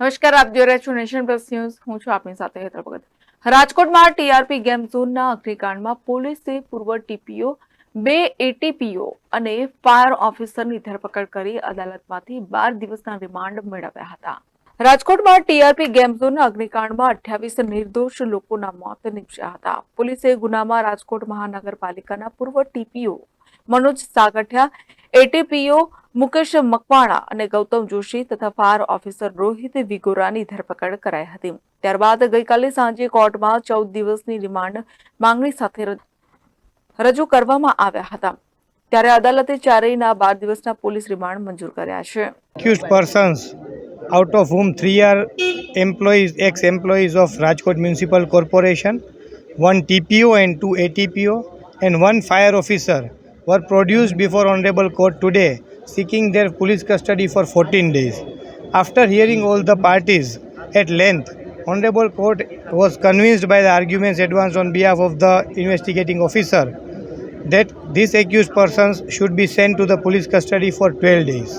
નમસ્કાર, આપ જોઈ રહ્યા છો નેશન પ્લસ ન્યૂઝ. હું છું આપની સાથે હેતર ભગત. રાજકોટમાં ટીઆરપી ગેમ ઝોનના અગ્નિકાંડમાં પોલીસે પૂર્વ ટીપીઓ, બે એટીપીઓ અને ફાયર ઓફિસરની ધરપકડ કરી અદાલતમાંથી બાર દિવસના રિમાન્ડ મેળવ્યા હતા. રાજકોટમાં ટીઆરપી ગેમ ઝોનના અગ્નિકાંડમાં અઠ્યાવીસ નિર્દોષ લોકોના મોત નીપજ્યા હતા. પોલીસે ગુનામાં રાજકોટ મહાનગરપાલિકાના પૂર્વ ટીપીઓ મનોજ સાગઠિયા એટીપીઓ મુકેશ મકવાણા અને ગૌતમ જોશી તથા ફાયર ઓફિસર રોહિત વિગોરાની ધરપકડ કરાઈ હતી. ત્યારબાદ ગઈકાલે સાંજે કોર્ટમાં ચૌદ દિવસની રિમાન્ડ માંગણી સાથે રજૂ કરવામાં આવ્યા હતા. ત્યારે અદાલતે ચારેયના બાર દિવસના પોલીસ રિમાન્ડ મંજૂર કર્યા છે. Accused persons out of whom three are employees ex employees of Rajkot municipal corporation one TPO and two ATPO and one fire officer, were produced before Honorable Court today, seeking their police custody for 14 days. After hearing all the parties at length, Honorable Court was convinced by the arguments advanced on behalf of the investigating officer that these accused persons should be sent to the police custody for 12 days.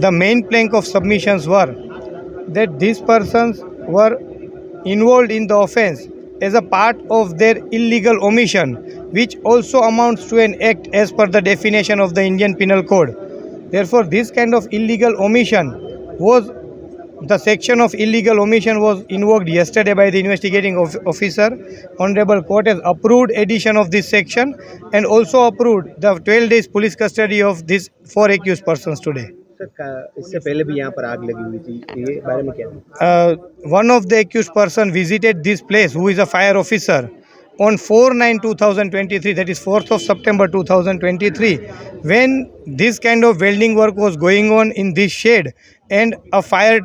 The main plank of submissions were that these persons were involved in the offence as a part of their illegal omission, which also amounts to an act as per the definition of the Indian Penal Code. Therefore, this kind of illegal omission was the section of illegal omission was invoked yesterday by the investigating of- officer. Honorable Court has approved addition of this section and also approved the 12 days police custody of these four accused persons today. Sir का- इससे पहले भी यहाँ पर आग लगी हुई थी ये बारे में क्या Uh, one of the accused person visited this place who is a fire officer on 4 9 2023 that is 4th of september 2023 when this kind of welding work was going on in this shed and a fire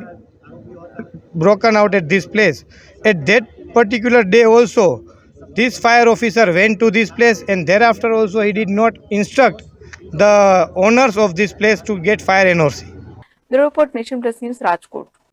broken out at this place at that particular day also this fire officer went to this place and thereafter also he did not instruct the owners of this place to get fire NOC. The report Nation Plus News Rajkot.